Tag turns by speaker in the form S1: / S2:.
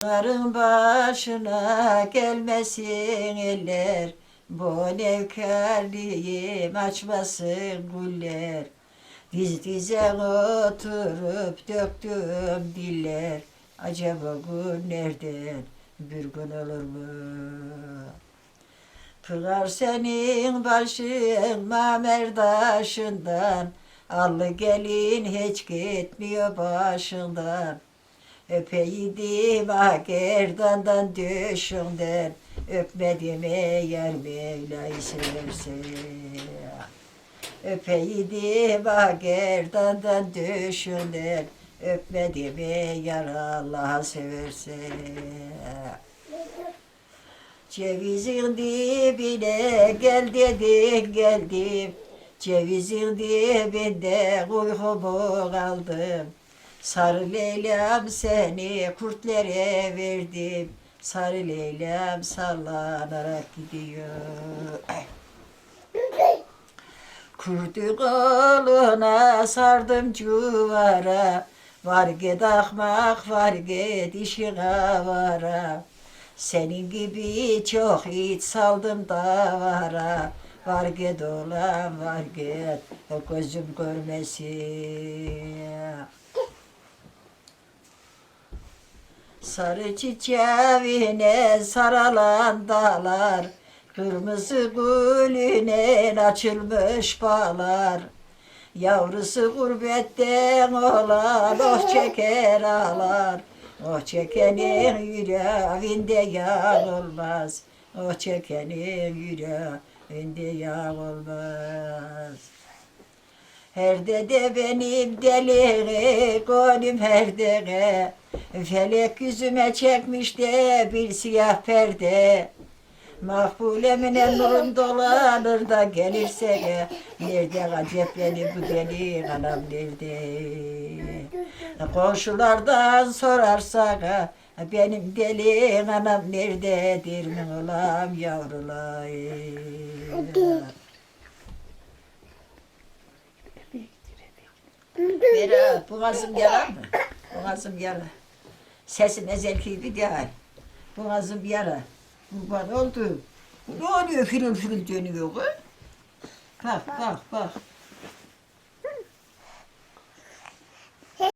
S1: Karın başına gelmesin eller, bu nevkarliyim açmasın güller. Diz dize oturup döktüm diller, acaba günlerden bir gün olur mu? Pınar senin başın mamerdaşından, Allı gelin hiç gitmiyor başından. Öpeydim ah gerdandan düşünden Öpmedim eğer Mevla'yı severse Öpeydim ah gerdandan düşünden Öpmedim eğer Allah'a severse. Cevizin dibine gel dedin geldim. Cevizin dibinde uykumu kaldım Sarı Leyla'm seni kurtlere verdim. Sarı Leyla'm sallanarak gidiyor. Kurdu koluna sardım cuvara. Var git ahmak var git işin avara. Senin gibi çok it saldım davara. Var git oğlan var git gözüm görmesin. Sarı çiçeğine saralan dağlar, Kırmızı gülüne açılmış bağlar. Yavrusu gurbetten olan oh çeker ağlar. Oh çekenin yüreğinde yağ olmaz. Oh çekenin yüreğinde yağ olmaz. Her dede benim deliğe, gönlüm her dere. Felek yüzüme çekmiş de bir siyah perde. Makbulemine nurun dolanır da gelirse de Nerede acep benim bu deli anam nerede? Komşulardan sorarsak ha, benim deli anam nerededir mi olam yavrular? Vera, boğazım yarar mı? Boğazım yara. Sesim ezel gibi değil. Boğazım yara. Kurban oldu. Ne oluyor fırıl fırıl dönüyor? Bak bak bak.